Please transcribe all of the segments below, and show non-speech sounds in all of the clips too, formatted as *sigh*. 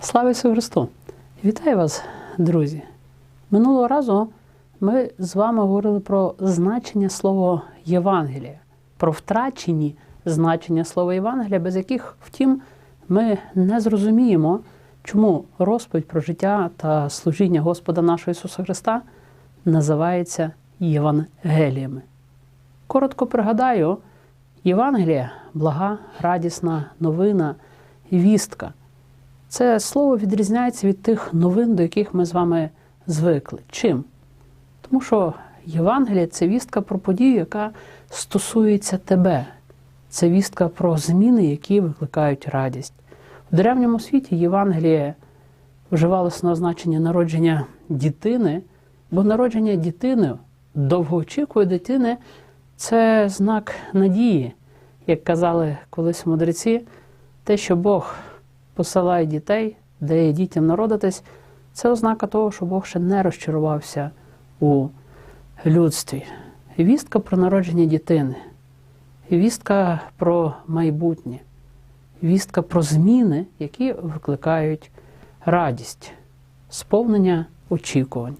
Слава Ісусу Христу! Вітаю вас, друзі! Минулого разу ми з вами говорили про значення слова Євангелія, про втрачені значення слова Євангелія, без яких, втім, ми не зрозуміємо, чому розповідь про життя та служіння Господа нашого Ісуса Христа називається Євангеліями. Коротко пригадаю, Євангелія блага, радісна новина, вістка. Це слово відрізняється від тих новин, до яких ми з вами звикли. Чим? Тому що Євангелія це вістка про подію, яка стосується тебе. Це вістка про зміни, які викликають радість. В древньому світі Євангеліє вживалося на народження дітини, бо народження дітини, довгоочікує дитини це знак надії, як казали колись мудреці, те, що Бог посилає дітей, дає дітям народитись, це ознака того, що Бог ще не розчарувався у людстві. Вістка про народження дитини, вістка про майбутнє, вістка про зміни, які викликають радість, сповнення очікувань.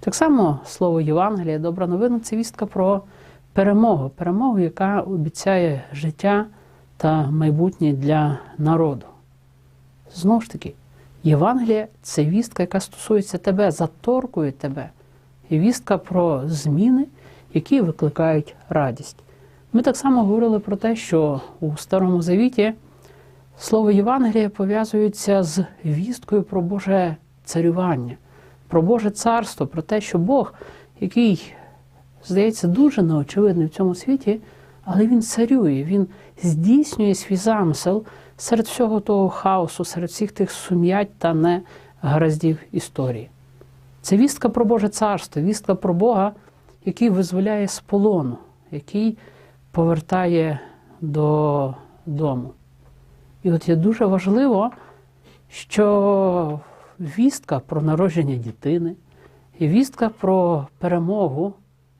Так само слово Євангелія, добра новина це вістка про перемогу, перемогу, яка обіцяє життя та майбутнє для народу. Знову ж таки, Євангелія це вістка, яка стосується тебе, заторкує тебе. І вістка про зміни, які викликають радість. Ми так само говорили про те, що у Старому Завіті слово Євангелія пов'язується з вісткою про Боже царювання, про Боже царство, про те, що Бог, який, здається, дуже неочевидний в цьому світі, але Він царює, Він здійснює свій замисел серед всього того хаосу, серед всіх тих сум'ять та негараздів історії. Це вістка про Боже царство, вістка про Бога, який визволяє з полону, який повертає додому. І от є дуже важливо, що вістка про народження дитини, і вістка про перемогу,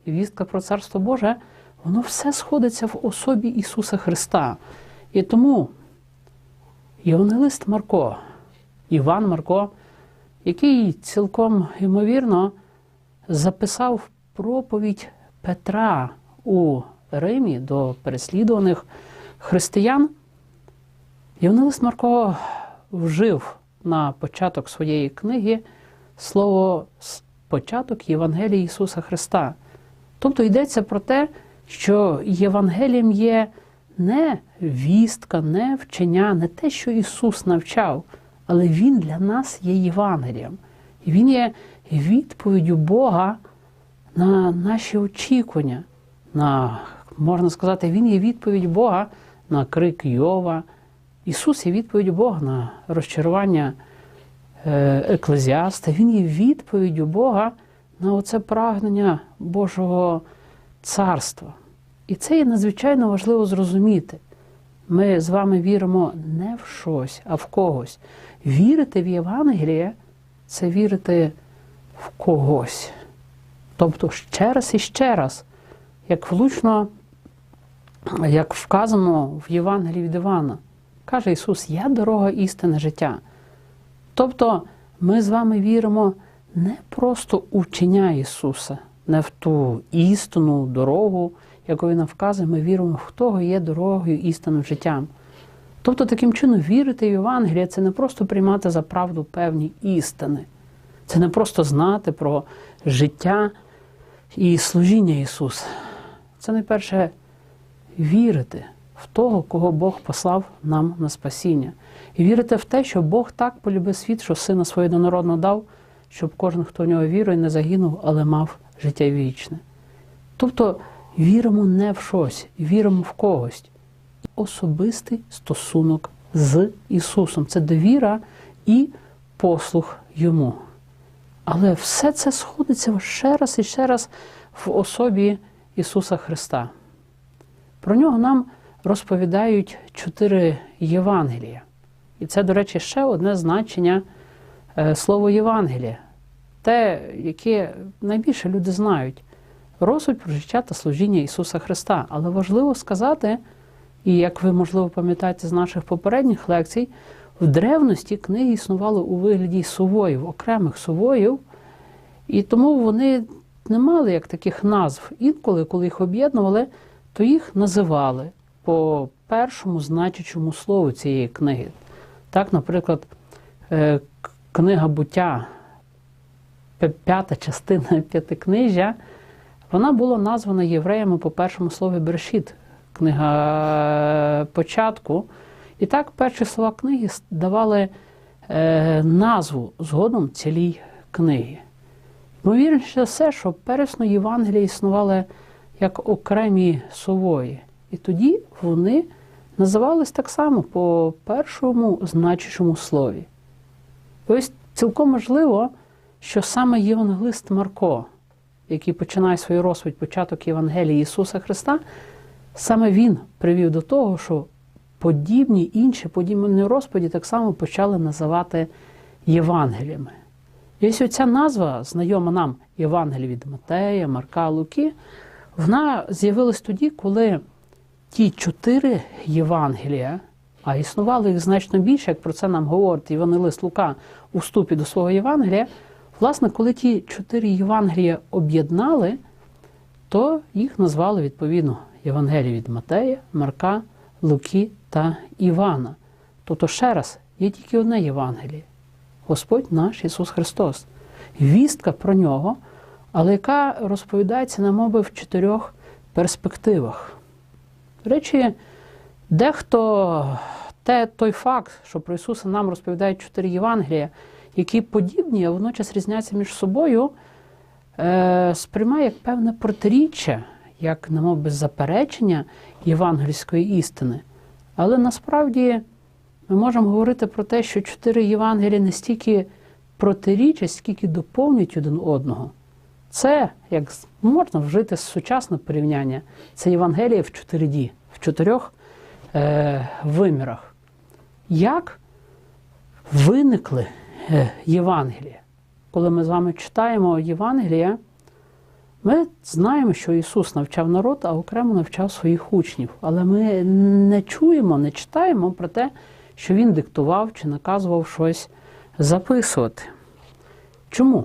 і вістка про Царство Боже, воно все сходиться в особі Ісуса Христа. І тому Євангелист Марко, Іван Марко, який цілком ймовірно записав проповідь Петра у Римі до переслідуваних християн, Євангелист Марко вжив на початок своєї книги слово початок Євангелії Ісуса Христа. Тобто йдеться про те, що Євангелієм є не вістка, не вчення, не те, що Ісус навчав, але Він для нас є Євангелієм. І Він є відповіддю Бога на наші очікування. на, Можна сказати, Він є відповідь Бога на крик Йова. Ісус є відповідь Бога на розчарування еклезіаста. Він є відповіддю Бога на оце прагнення Божого царства. І це є надзвичайно важливо зрозуміти. Ми з вами віримо не в щось, а в когось. Вірити в Євангеліє це вірити в когось. Тобто ще раз і ще раз, як влучно, як вказано в Євангелії від Івана, каже Ісус: Я дорога істини життя. Тобто ми з вами віримо не просто у вчення Ісуса, не в ту істину, дорогу він нам вказує, ми віримо в того є дорогою істинним життям. Тобто, таким чином, вірити в Євангеліє це не просто приймати за правду певні істини, це не просто знати про життя і служіння Ісуса. Це найперше вірити в того, кого Бог послав нам на спасіння. І вірити в те, що Бог так полюбив світ, що сина свого однородно дав, щоб кожен, хто в нього вірує, не загинув, але мав життя вічне. Тобто віримо не в щось, віримо в когось. Особистий стосунок з Ісусом. Це довіра і послух Йому. Але все це сходиться ще раз і ще раз в особі Ісуса Христа. Про нього нам розповідають чотири Євангелія. І це, до речі, ще одне значення е, слова Євангелія, те, яке найбільше люди знають розсудь про життя та служіння Ісуса Христа. Але важливо сказати, і як ви, можливо, пам'ятаєте з наших попередніх лекцій, В древності книги існували у вигляді сувоїв, окремих сувоїв, і тому вони не мали як таких назв. Інколи, коли їх об'єднували, то їх називали по першому значучому слову цієї книги. Так, наприклад, е, книга буття, п'ята частина *laughs* п'ятикнижжя, вона була названа євреями по першому слові Бершіт, книга е, початку. І так перші слова книги давали е, назву згодом цілій книги. Ймовірніше все, що пересно Євангелія існували як окремі сової. І тоді вони називались так само по першому значущому слові. Ось цілком можливо, що саме євангелист Марко, який починає свою розповідь початок Євангелії Ісуса Христа, саме він привів до того, що подібні інші подібні розповіді так само почали називати Євангеліями. І ось оця назва, знайома нам Євангелія від Матея, Марка, Луки, вона з'явилась тоді, коли ті чотири Євангелія, а існувало їх значно більше, як про це нам говорить Євангелист Лука у вступі до свого Євангелія, власне, коли ті чотири Євангелія об'єднали, то їх назвали відповідно Євангелія від Матея, Марка, Луки та Івана. Тобто, ще раз, є тільки одне Євангеліє. Господь наш Ісус Христос. Вістка про нього, але яка розповідається на мови в чотирьох перспективах. До речі, дехто те, той факт, що про Ісуса нам розповідають чотири Євангелія, які подібні, а водночас різняться між собою, е, сприймає як певне протиріччя, як немов би заперечення євангельської істини. Але насправді ми можемо говорити про те, що чотири Євангелія не стільки протирічать, скільки доповнюють один одного. Це, як можна вжити сучасне порівняння, це Євангелія в 4D, в чотирьох е, вимірах. Як виникли Євангелія? Коли ми з вами читаємо Євангелія, ми знаємо, що Ісус навчав народ, а окремо навчав своїх учнів. Але ми не чуємо, не читаємо про те, що Він диктував чи наказував щось записувати. Чому?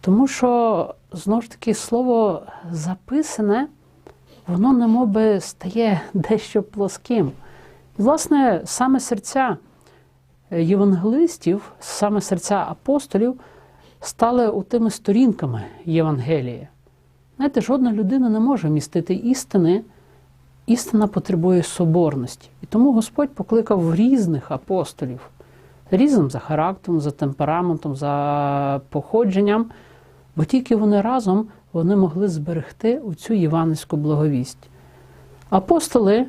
Тому що, знову ж таки, слово записане, воно немов би стає *laughs* дещо плоским. І, власне, саме серця євангелистів, саме серця апостолів стали у тими сторінками Євангелія. Знаєте, жодна людина не може містити істини. Істина потребує соборності. І тому Господь покликав різних апостолів, різним за характером, за темпераментом, за походженням, бо тільки вони разом вони могли зберегти оцю євангельську благовість. Апостоли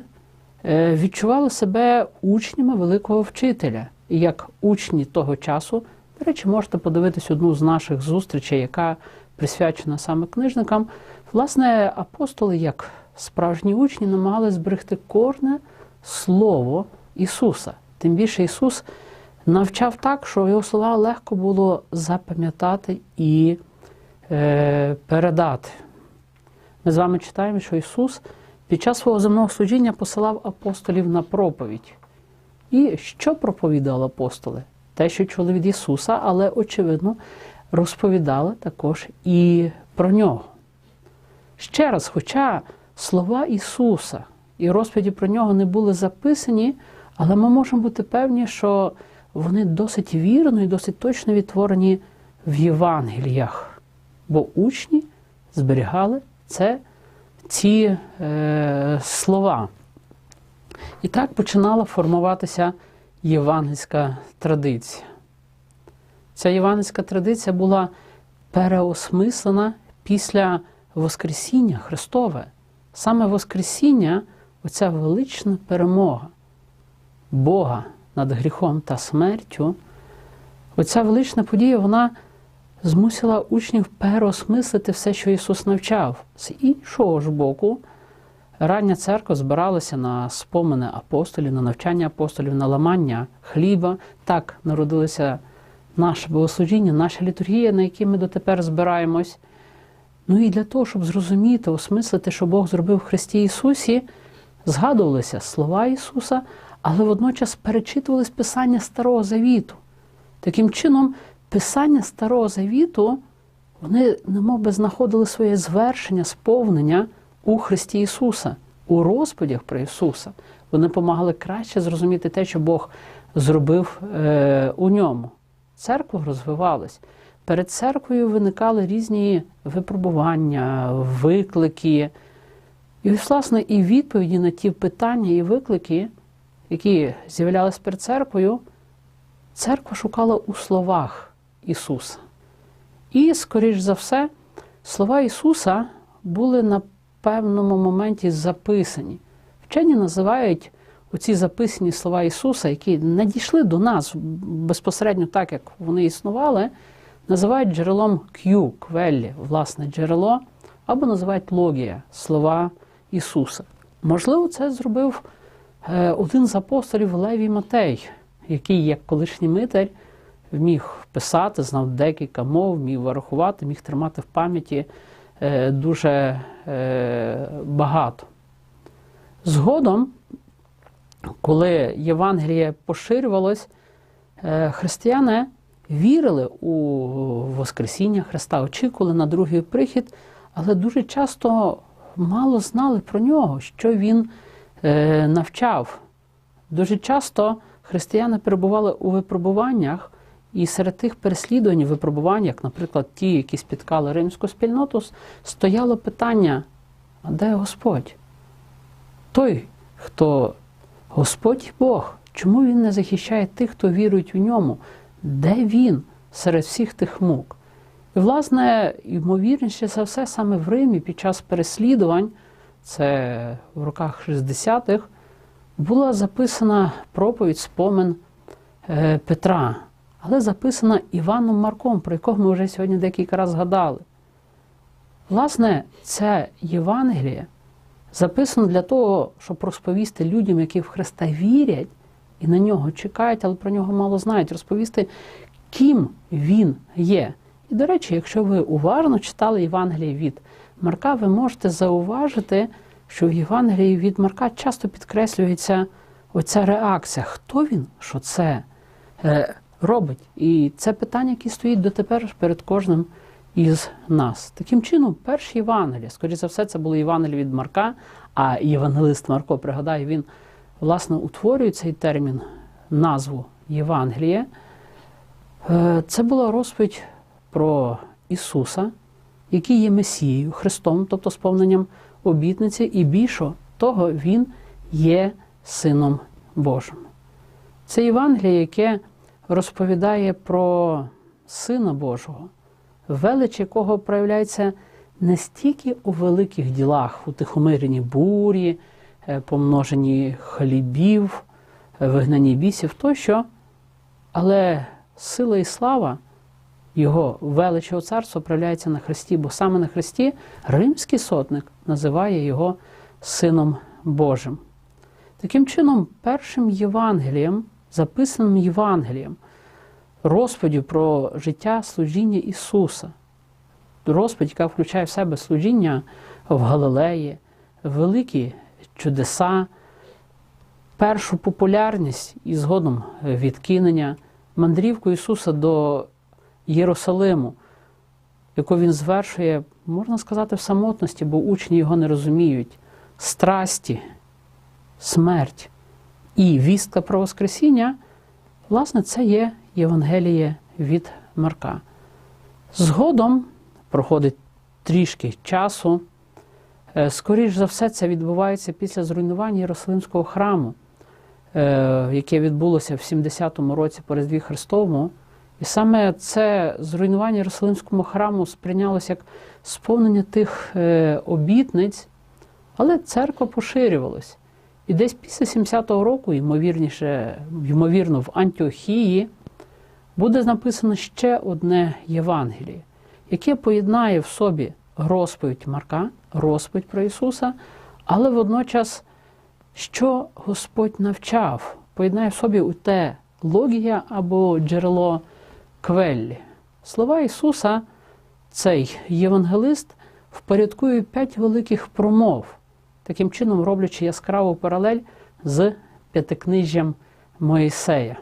е, відчували себе учнями великого вчителя. Як учні того часу, до речі, можете подивитись одну з наших зустрічей, яка присвячена саме книжникам. Власне, апостоли, як справжні учні, намагалися зберегти кожне слово Ісуса. Тим більше Ісус навчав так, що його слова легко було запам'ятати і е, передати. Ми з вами читаємо, що Ісус під час свого земного служіння посилав апостолів на проповідь. І що проповідали апостоли? Те, що чули від Ісуса, але, очевидно, розповідали також і про нього. Ще раз, хоча слова Ісуса і розповіді про нього не були записані, але ми можемо бути певні, що вони досить вірно і досить точно відтворені в Євангеліях, бо учні зберігали це, ці е, слова. І так починала формуватися євангельська традиція. Ця євангельська традиція була переосмислена після Воскресіння Христове. Саме Воскресіння оця велична перемога Бога над гріхом та смертю. Оця велична подія, вона змусила учнів переосмислити все, що Ісус навчав. З іншого ж боку, рання церква збиралася на спомини апостолів, на навчання апостолів, на ламання хліба. Так народилося наше богослужіння, наша літургія, на якій ми дотепер збираємось. Ну і для того, щоб зрозуміти, осмислити, що Бог зробив в Христі Ісусі, згадувалися слова Ісуса, але водночас перечитувались Писання Старого Завіту. Таким чином, Писання Старого Завіту вони немов би знаходили своє звершення, сповнення у Христі Ісуса, у розповідях про Ісуса. Вони допомагали краще зрозуміти те, що Бог зробив е, у ньому. Церква розвивалась. Перед церквою виникали різні випробування, виклики. І, власне, і відповіді на ті питання і виклики, які з'являлися перед церквою, церква шукала у словах Ісуса. І, скоріш за все, слова Ісуса були на певному моменті записані. Вчені називають оці записані слова Ісуса, які надійшли до нас безпосередньо так, як вони існували, називають джерелом Q, квеллі, власне джерело, або називають логія слова Ісуса. Можливо, це зробив е, один з апостолів Левій Матей, який, як колишній митар, вміг писати, знав декілька мов, міг врахувати, міг тримати в пам'яті дуже е, багато. Згодом, коли Євангеліє поширювалось, християни вірили у Воскресіння Христа, очікували на другий прихід, але дуже часто мало знали про нього, що він е, навчав. Дуже часто християни перебували у випробуваннях, і серед тих переслідувань, випробувань, як, наприклад, ті, які спіткали римську спільноту, стояло питання: а де Господь? Той, хто Господь Бог, чому Він не захищає тих, хто вірують у ньому? Де він серед всіх тих мук? І, власне, ймовірніше за все, саме в Римі під час переслідувань, це в роках 60-х, була записана проповідь спомин е, Петра, але записана Іваном Марком, про якого ми вже сьогодні декілька разів згадали. Власне, це Євангеліє записано для того, щоб розповісти людям, які в Христа вірять і на нього чекають, але про нього мало знають, розповісти, ким він є. І, до речі, якщо ви уважно читали Євангеліє від Марка, ви можете зауважити, що в Євангелії від Марка часто підкреслюється оця реакція, хто він, що це е, робить. І це питання, яке стоїть дотепер перед кожним із нас. Таким чином, перші Євангелія, скоріше за все, це було Євангеліє від Марка, а євангелист Марко, пригадаю, він власне утворює цей термін, назву Євангелія. Е, це була розповідь про Ісуса, який є Месією, Христом, тобто сповненням обітниці, і більше того, Він є Сином Божим. Це Євангеліє, яке розповідає про Сина Божого, велич якого проявляється не стільки у великих ділах, у тихомиренні бурі, е, помноженні хлібів, вигнанні бісів тощо, але сила і слава його величого царства проявляється на Христі, бо саме на Христі римський сотник називає його Сином Божим. Таким чином, першим Євангелієм, записаним Євангелієм, розповідю про життя служіння Ісуса, розповідь, яка включає в себе служіння в Галилеї, великі чудеса, першу популярність і згодом відкинення, мандрівку Ісуса до Єрусалиму, яку він звершує, можна сказати, в самотності, бо учні його не розуміють, страсті, смерть і вістка про Воскресіння, власне, це є Євангеліє від Марка. Згодом проходить трішки часу. Е, скоріш за все, це відбувається після зруйнування Єрусалимського храму, е, яке відбулося в 70-му році по Різдві Христовому. І саме це зруйнування Єрусалимському храму сприйнялося як сповнення тих е, обітниць, але церква поширювалась. І десь після 70-го року, ймовірніше, ймовірно, в Антіохії буде написано ще одне Євангеліє, яке поєднає в собі розповідь Марка, розповідь про Ісуса, але водночас, що Господь навчав, поєднає в собі у те логія або джерело квеллі. Слова Ісуса, цей євангелист впорядкує п'ять великих промов, таким чином роблячи яскраву паралель з п'ятикнижжям Моїсея.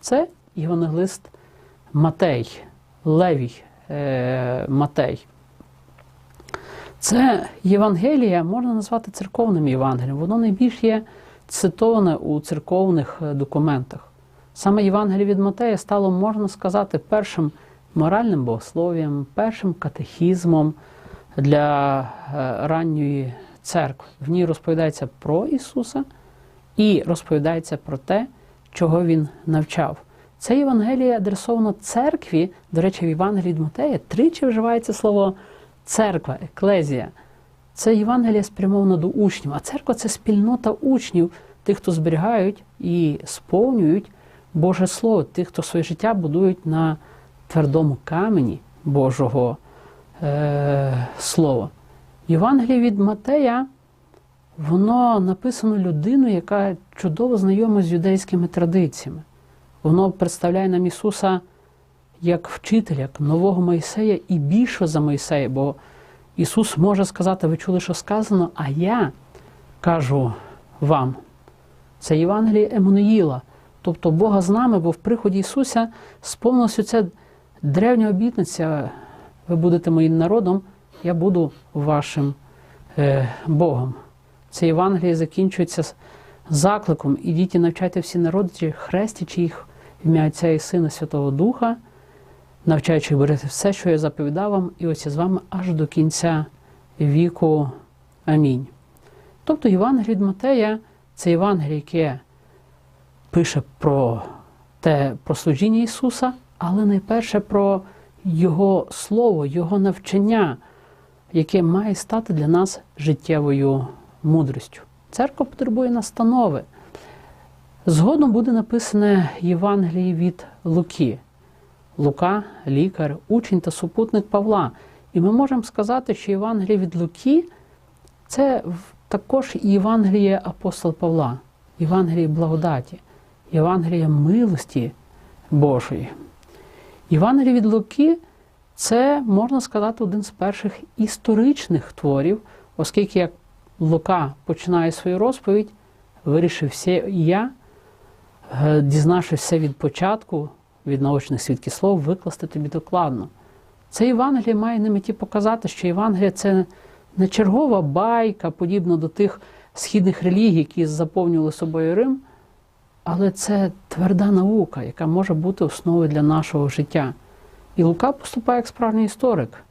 Це євангелист Матей, Левій е, Матей. Це Євангелія можна назвати церковним Євангелієм. Воно найбільш є цитоване у церковних е, документах. Саме Євангеліє від Матея стало, можна сказати, першим моральним богослов'ям, першим катехізмом для е, ранньої церкви. В ній розповідається про Ісуса і розповідається про те, чого Він навчав. Це Євангеліє адресовано церкві. До речі, в Євангелії від тричі вживається слово церква, еклезія. Це Євангеліє спрямовано до учнів, а церква це спільнота учнів, тих, хто зберігають і сповнюють Боже Слово, тих, хто своє життя будують на твердому камені Божого е, Слова. Євангеліє від Матея, воно написано людиною, яка чудово знайома з юдейськими традиціями. Воно представляє нам Ісуса як вчителя, як нового Моїсея і більше за Моїсея, бо Ісус може сказати, ви чули, що сказано, а я кажу вам. Це Євангеліє Еммануїла, тобто Бога з нами, бо в приході Ісуса сповнилася ця древня обітниця, ви будете моїм народом, я буду вашим е, Богом. Це Євангеліє закінчується закликом ідіть і навчайте всі народи, хрестячи їх в ім'я Отця і Сина Святого Духа, навчаючи говорити все, що я заповідав вам, і ось я з вами аж до кінця віку. Амінь. Тобто Євангеліє від Матея це Євангеліє, яке пише про те про служіння Ісуса, але найперше про Його Слово, Його навчання, яке має стати для нас життєвою мудрістю. Церква потребує настанови. Згодом буде написане Євангеліє від Луки. Лука, лікар, учень та супутник Павла. І ми можемо сказати, що Євангеліє від Луки це також і Євангеліє апостола Павла, Євангеліє благодаті, Євангеліє милості Божої. Євангеліє від Луки це, можна сказати, один з перших історичних творів, оскільки як Лука починає свою розповідь, вирішив все я, дізнавшись все від початку, від наочних свідків слов, викласти тобі докладно. Це Євангеліє має на меті показати, що Євангеліє це не чергова байка, подібно до тих східних релігій, які заповнювали собою Рим, але це тверда наука, яка може бути основою для нашого життя. І Лука поступає як справжній історик,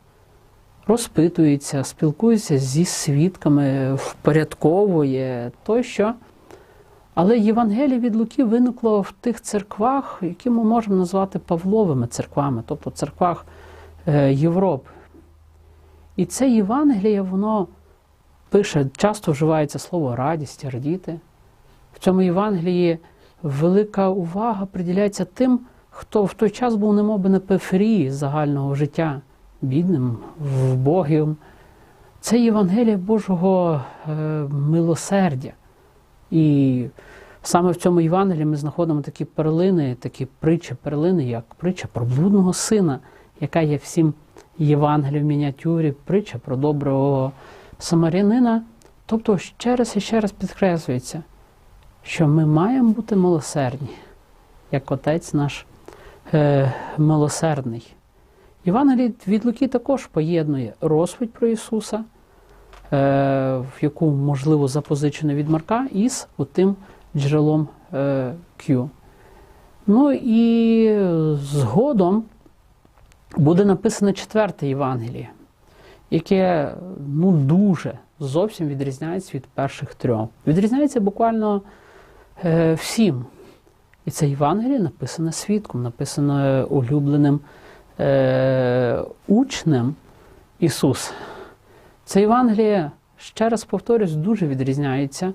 розпитується, спілкується зі свідками, впорядковує тощо. Але Євангеліє від Луки виникло в тих церквах, які ми можемо назвати Павловими церквами, тобто церквах Європи. І це Євангеліє, воно пише, часто вживається слово радість, радіти. В цьому Євангелії велика увага приділяється тим, хто в той час був немоби на периферії загального життя, бідним, вбогим. Це Євангеліє Божого е, милосердя. І саме в цьому Євангелії ми знаходимо такі перлини, такі притчі, перлини, як притча про блудного сина, яка є всім Євангелієм в мініатюрі, притча про доброго самарянина. Тобто ще раз і ще раз підкреслюється, що ми маємо бути милосердні, як Отець наш е, милосердний. Євангелій від Луки також поєднує розповідь про Ісуса, е, в яку, можливо, запозичено від Марка, із тим джерелом е, Q. Ну і згодом буде написано четверте Євангеліє, яке ну, дуже зовсім відрізняється від перших трьох. Відрізняється буквально е, всім. І це Євангеліє написане свідком, написане улюбленим е, учнем Ісуса. Це Євангеліє, ще раз повторюсь, дуже відрізняється.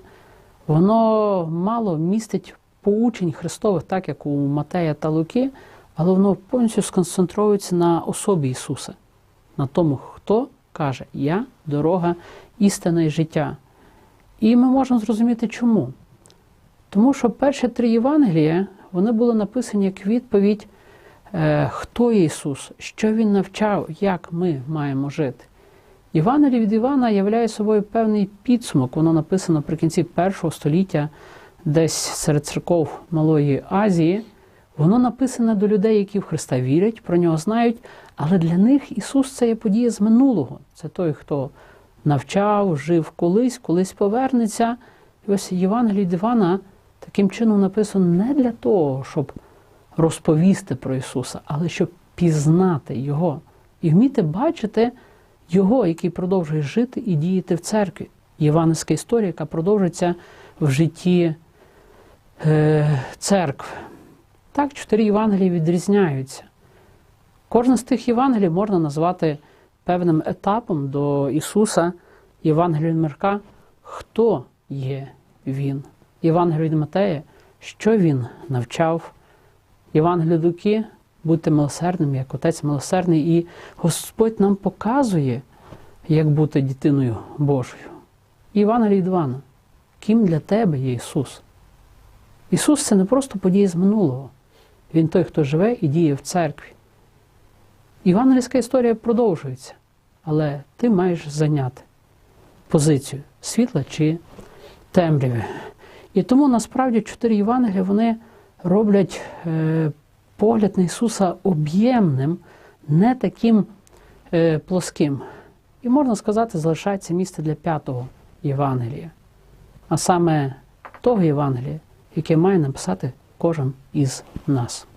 Воно мало містить поучень Христових, так як у Матея та Луки, але воно повністю сконцентрується на особі Ісуса, на тому, хто каже Я дорога, істина і життя. І ми можемо зрозуміти, чому. Тому що перші три Євангелія вони були написані як відповідь, хто Ісус, що Він навчав, як ми маємо жити. Євангеліє від Івана являє собою певний підсумок. Воно написано наприкінці першого століття, десь серед церков Малої Азії. Воно написане до людей, які в Христа вірять, про нього знають, але для них Ісус це є подія з минулого. Це той, хто навчав, жив колись, колись повернеться. І ось Євангеліє від Івана таким чином написано не для того, щоб розповісти про Ісуса, але щоб пізнати Його і вміти бачити Його, який продовжує жити і діяти в церкві. Євангельська історія, яка продовжується в житті е, церкви. Так, чотири Євангелії відрізняються. Кожне з тих Євангелій можна назвати певним етапом до Ісуса, Євангелія від Марка, хто є Він. Євангелія від Матея, що Він навчав. Євангелія Луки, будьте милосердним, як Отець милосердний, і Господь нам показує, як бути дитиною Божою. Євангелій Івана, ким для тебе є Ісус? Ісус це не просто подія з минулого. Він той, хто живе і діє в церкві. Євангельська історія продовжується, але ти маєш зайняти позицію світла чи темряви. І тому насправді чотири Євангелія вони роблять е, погляд на Ісуса об'ємним, не таким е, плоским. І можна сказати, залишається місце для п'ятого Євангелія, а саме того Євангелія, яке має написати кожен із нас.